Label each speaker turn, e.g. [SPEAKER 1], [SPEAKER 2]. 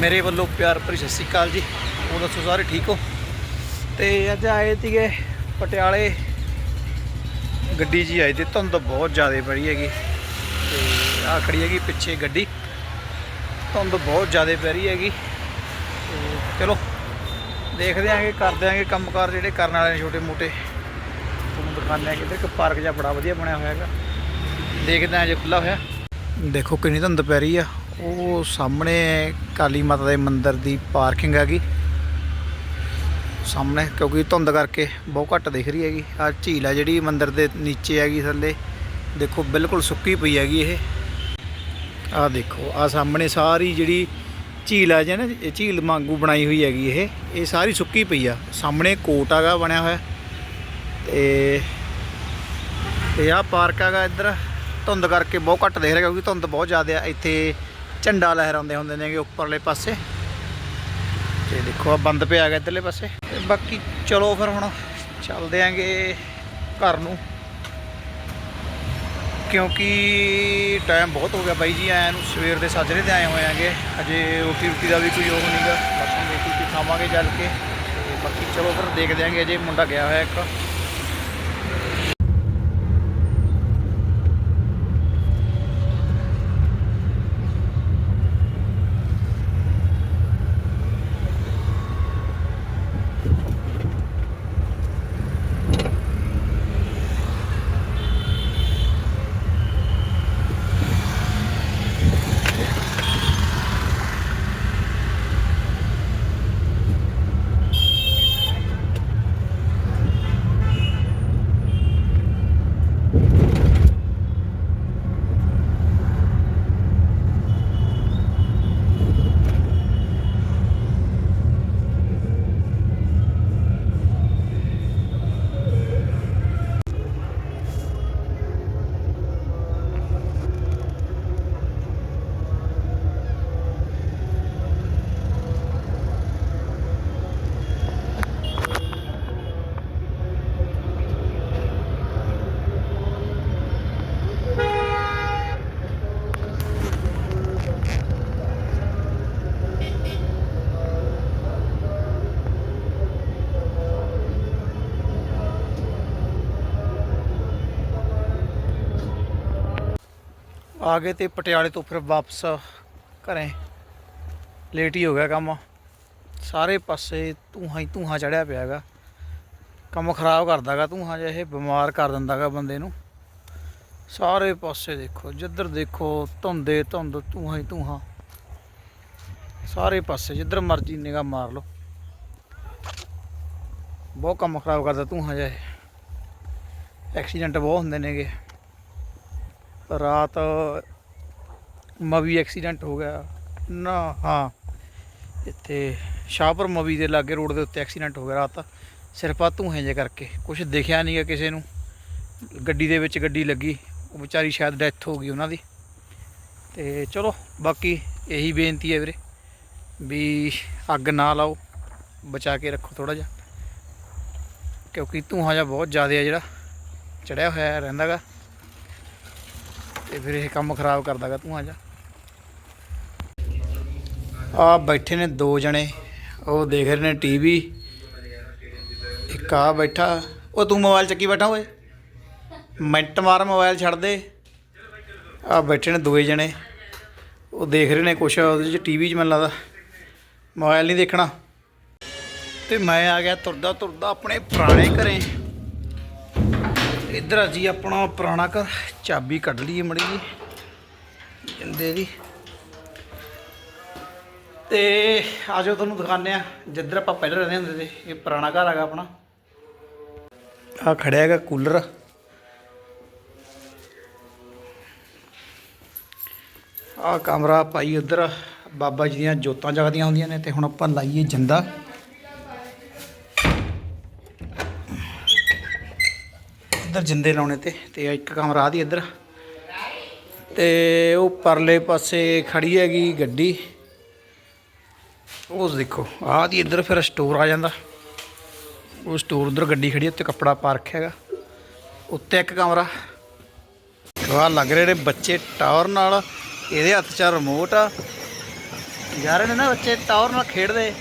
[SPEAKER 1] ਮੇਰੇ ਵੱਲੋਂ ਪਿਆਰ ਭਰੀ ਸਤਿ ਸ਼੍ਰੀ ਅਕਾਲ ਜੀ। ਉਹ ਦੱਸੋ ਸਾਰੇ ਠੀਕ ਹੋ? ਤੇ ਅੱਜ ਆਏ ਸੀਗੇ ਪਟਿਆਲੇ। ਗੱਡੀ ਜੀ ਆਈ ਤੇ ਧੁੰਦ ਬਹੁਤ ਜ਼ਿਆਦਾ ਪਈ ਹੈਗੀ। ਤੇ ਆ ਖੜੀ ਹੈਗੀ ਪਿੱਛੇ ਗੱਡੀ। ਧੁੰਦ ਬਹੁਤ ਜ਼ਿਆਦਾ ਪੈ ਰਹੀ ਹੈਗੀ। ਤੇ ਚਲੋ, ਦੇਖਦੇ ਆਂਗੇ, ਕਰਦੇ ਆਂਗੇ ਕੰਮਕਾਰ ਜਿਹੜੇ ਕਰਨ ਵਾਲੇ ਨੇ ਛੋਟੇ ਮੋਟੇ। ਤੁਹਾਨੂੰ ਦਿਖਾਉਂਦੇ ਆਂਗੇ ਇੱਧਰ ਇੱਕ ਪਾਰਕ ਜਿਹਾ ਬੜਾ ਵਧੀਆ ਬਣਿਆ ਹੋਇਆ ਹੈਗਾ। ਦੇਖਦੇ ਆਂ ਜੇ ਖੁੱਲਾ ਹੋਇਆ। ਦੇਖੋ ਕਿੰਨੀ ਧੁੰਦ ਪੈ ਰਹੀ ਆ। ਉਹ ਸਾਹਮਣੇ ਕਾਲੀ ਮਾਤਾ ਦੇ ਮੰਦਿਰ ਦੀ ਪਾਰਕਿੰਗ ਹੈਗੀ। ਸਾਹਮਣੇ, ਕਿਉਂਕਿ ਧੁੰਦ ਕਰਕੇ ਬਹੁਤ ਘੱਟ ਦਿਖ ਰਹੀ ਹੈਗੀ। ਆ ਝੀਲ ਆ ਜਿਹੜੀ ਮੰਦਿਰ ਦੇ ਨੀਚੇ ਹੈਗੀ, ਥੱਲੇ। ਦੇਖੋ, ਬਿਲਕੁਲ ਸੁੱਕੀ ਪਈ ਹੈਗੀ ਇਹ। ਆ ਦੇਖੋ ਆ ਸਾਹਮਣੇ ਸਾਰੀ ਜਿਹੜੀ ਝੀਲ ਆ ਜੇ ਨਾ, ਇਹ ਝੀਲ ਵਾਂਗੂ ਬਣਾਈ ਹੋਈ ਹੈਗੀ ਇਹ। ਇਹ ਸਾਰੀ ਸੁੱਕੀ ਪਈ ਆ। ਸਾਹਮਣੇ ਕੋਟ ਹੈਗਾ, ਬਣਿਆ ਹੋਇਆ। ਤੇ ਤੇ ਆ ਪਾਰਕ ਹੈਗਾ ਇੱਧਰ। ਧੁੰਦ ਕਰਕੇ ਬਹੁਤ ਘੱਟ ਦਿਖ ਰਿਹਾ, ਕਿਉਂਕਿ ਧੁੰਦ ਬਹੁਤ ਜ਼ਿਆਦਾ ਆ। ਇੱਥੇ ਝੰਡਾ ਲਹਿਰਾਉਂਦੇ ਹੁੰਦੇ ਨੇਗੇ ਉੱਪਰਲੇ ਪਾਸੇ। ਤੇ ਦੇਖੋ ਆ ਬੰਦ ਪਿਆ ਹੈਗਾ ਇੱਧਰਲੇ ਪਾਸੇ। ਤੇ ਬਾਕੀ ਚਲੋ ਫਿਰ ਹੁਣ ਚੱਲਦੇ ਆਂਗੇ ਘਰ ਨੂੰ। ਕਿਉਂਕਿ ਟਾਈਮ ਬਹੁਤ ਹੋ ਗਿਆ ਬਾਈ ਜੀ, ਆਇਆਂ ਨੂੰ ਸਵੇਰ ਦੇ ਸਾਜਰੇ ਤੇ ਆਏ ਹੋਏ ਆਂਗੇ। ਅਜੇ ਰੋਟੀ ਰੋਟੀ ਦਾ ਵੀ ਕੋਈ ਉਹ ਨਹੀਂਗਾ ਬਸ ਹੁਣ ਰੋਟੀ ਖਾਵਾਂਗੇ ਚੱਲ ਕੇ। ਤੇ ਬਾਕੀ ਚਲੋ ਫਿਰ ਦੇਖਦੇ ਆਂਗੇ, ਅਜੇ ਮੁੰਡਾ ਗਿਆ ਹੋਇਆ ਇੱਕ। ਆ ਗਏ ਤੇ ਪਟਿਆਲੇ ਤੋਂ ਫਿਰ ਵਾਪਸ ਘਰੇ। ਲੇਟ ਹੀ ਹੋ ਗਿਆ ਕੰਮ। ਸਾਰੇ ਪਾਸੇ ਧੂੰਆਂ ਹੀ ਧੂੰਆਂ ਚੜਿਆ ਪਿਆ ਹੈਗਾ। ਕੰਮ ਖਰਾਬ ਕਰਦਾਗਾ ਧੂੰਆਂ ਜਿਹਾ, ਇਹ ਬਿਮਾਰ ਕਰ ਦਿੰਦਾਗਾ ਬੰਦੇ ਨੂੰ। ਸਾਰੇ ਪਾਸੇ ਦੇਖੋ, ਜਿੱਧਰ ਦੇਖੋ ਧੁੰਦੇ ਧੁੰਦ, ਧੂੰਆਂ ਹੀ ਧੂੰਆਂ। ਸਾਰੇ ਪਾਸੇ, ਜਿੱਧਰ ਮਰਜ਼ੀ ਨਿਗਾਹ ਮਾਰ ਲਓ। ਬਹੁਤ ਕੰਮ ਖਰਾਬ ਕਰਦਾ ਧੂੰਆਂ ਜਿਹਾ ਇਹ। ਐਕਸੀਡੈਂਟ ਬਹੁਤ ਹੁੰਦੇ ਨੇਗੇ। ਰਾਤ ਮਵੀ ਐਕਸੀਡੈਂਟ ਹੋ ਗਿਆ। ਨਾ, ਹਾਂ। ਇੱਥੇ ਸ਼ਾਹਪੁਰ ਮਵੀ ਦੇ ਲਾਗੇ ਰੋਡ ਦੇ ਉੱਤੇ ਐਕਸੀਡੈਂਟ ਹੋ ਗਿਆ ਰਾਤ। ਸਿਰਫ ਆ ਧੂਹੇ ਜੇ ਕਰਕੇ। ਕੁਝ ਦਿਖਿਆ ਨਹੀਂਗਾ ਕਿਸੇ ਨੂੰ। ਗੱਡੀ ਦੇ ਵਿੱਚ ਗੱਡੀ ਲੱਗੀ। ਉਹ ਵਿਚਾਰੀ ਸ਼ਾਇਦ ਡੈਥ ਹੋ ਗਈ ਉਹਨਾਂ ਦੀ। ਤੇ ਚਲੋ, ਬਾਕੀ ਇਹੀ ਬੇਨਤੀ ਹੈ ਵੀਰੇ। ਵੀ ਅੱਗ ਨਾ ਲਾਓ। ਬਚਾ ਕੇ ਰੱਖੋ ਥੋੜਾ ਜਿਹਾ। ਕਿਉਂਕਿ ਧੂੰਆਂ ਜਿਹਾ ਬਹੁਤ ਜ਼ਿਆਦਾ ਹੈ ਜਿਹੜਾ। ਚੜਿਆ ਹੋਇਆ ਰਹਿੰਦਾਗਾ ਤੇ ਫਿਰ ਇਹ ਕੰਮ ਖਰਾਬ ਕਰਦਾਗਾ ਧੂੰਆਂ ਜਾ। ਆ ਬੈਠੇ ਨੇ ਦੋ ਜਣੇ, ਉਹ ਦੇਖ ਰਹੇ ਨੇ ਟੀਵੀ। ਇੱਕ ਆ ਬੈਠਾ, ਉਹ ਤੂੰ ਮੋਬਾਈਲ ਚੱਕੀ ਬੈਠਾ ਓਏ। ਮਿੰਟ ਮਾਰ ਮੋਬਾਈਲ ਛੱਡ ਦੇ। ਆ ਬੈਠੇ ਨੇ ਦੋਏ ਜਣੇ। ਉਹ ਦੇਖ ਰਹੇ ਨੇ ਕੁਛ ਉਹਦੇ ਚ ਟੀਵੀ 'ਚ ਮੈਨੂੰ ਲੱਗਦਾ। ਮੋਬਾਈਲ ਨਹੀਂ ਦੇਖਣਾ। ਤੇ ਮੈਂ ਆ ਗਿਆ ਤੁਰਦਾ ਤੁਰਦਾ ਆਪਣੇ ਪੁਰਾਣੇ ਘਰੇ। ਇੱਧਰ ਆ ਜੀ ਆਪਣਾ ਪੁਰਾਣਾ ਘਰ, ਚਾਬੀ ਕੱਢ ਲਈਏ ਮੜੀ ਜੀ, ਜਿੰਦੇ ਦੀ। ਤੇ ਆਜੋ ਤੁਹਾਨੂੰ ਦਿਖਾਉਂਦੇ ਆ ਜਿੱਧਰ ਆਪਾਂ ਪਹਿਲਾਂ ਰਹਿੰਦੇ ਹੁੰਦੇ ਸੀ, ਇਹ ਪੁਰਾਣਾ ਘਰ ਹੈਗਾ ਆਪਣਾ। ਆ ਖੜਿਆ ਹੈਗਾ ਕੂਲਰ। ਆ ਕਮਰਾ ਭਾਈ ਉਧਰ ਬਾਬਾ ਜੀ ਦੀਆਂ ਜੋਤਾਂ ਜਗਦੀਆਂ ਹੁੰਦੀਆਂ ਨੇ, ਤੇ ਹੁਣ ਆਪਾਂ ਲਾਈਏ ਜਿੰਦਾ। ਇੱਧਰ ਜਿੰਦੇ ਲਾਉਣੇ ਤੇ ਤੇ ਇੱਕ ਕਮਰਾ ਆ ਦੀ ਇੱਧਰ। ਤੇ ਉਹ ਪਰਲੇ ਪਾਸੇ ਖੜੀ ਹੈਗੀ ਗੱਡੀ। ਉਹ ਦੇਖੋ ਆਹ ਦੀ ਇੱਧਰ ਫਿਰ ਸਟੋਰ ਆ ਜਾਂਦਾ। ਉਹ ਸਟੋਰ ਉਧਰ ਗੱਡੀ ਖੜੀ ਹੈ, ਉੱਤੇ ਕੱਪੜਾ ਪਾਰਕ ਹੈਗਾ। ਉੱਤੇ ਇੱਕ ਕਮਰਾ। ਆਹ ਲੱਗ ਰਹੇ ਨੇ ਬੱਚੇ ਟਾਵਰ ਨਾਲ। ਇਹਦੇ ਹੱਥ 'ਚ ਰਿਮੋਟ ਆ। ਜਾ ਰਹੇ ਨੇ ਨਾ ਬੱਚੇ ਟਾਵਰ ਨਾਲ ਖੇਡਦੇ।